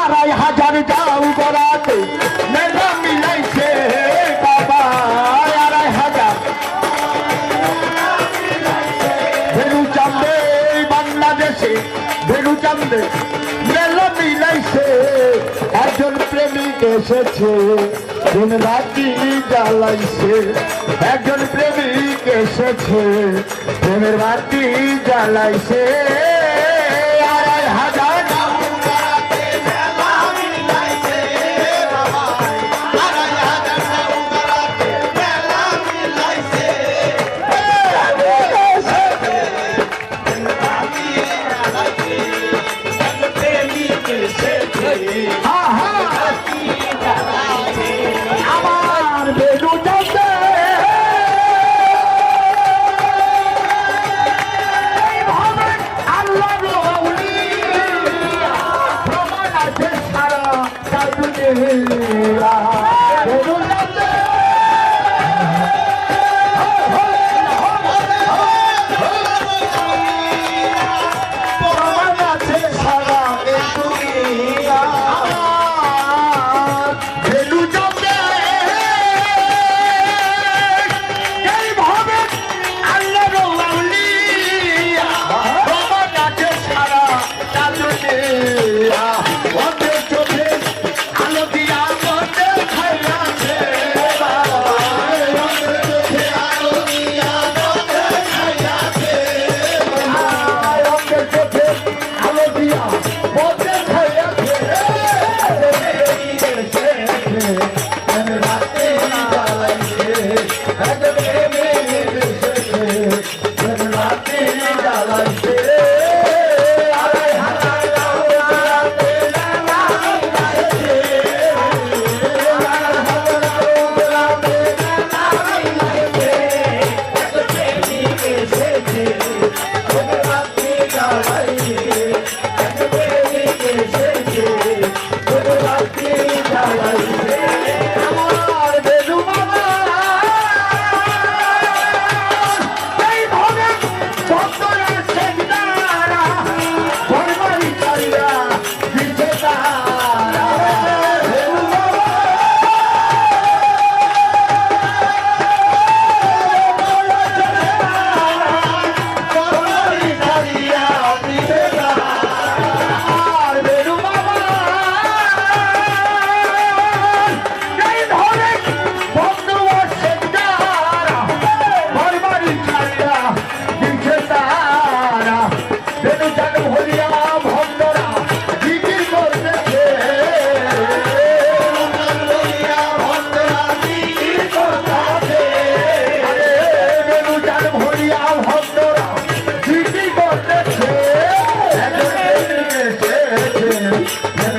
আড়াই হাজার গাও গড়াতে, মেলা মিলাইছে বাবা, আড়াই হাজার। ভেরু চান্দে বাংলাদেশে ভেরু চান্দে মেলা মিলাইছে, একজন প্রেমিক এসেছে। দিন রাতি জ্বালাইছে একজন প্রেমিক এসেছে। প্রেমের বাতি জ্বালাইছে। राम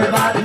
everybody.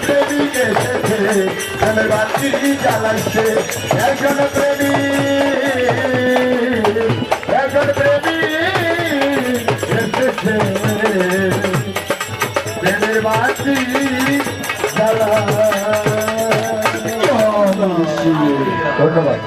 প্রেমিক এসেছে তাহলে বাতি জ্বালাইছে একজন প্রেমিক একজন প্রেমিক এসেছে প্রেমের বাতি জ্বালা ধন্যবাদ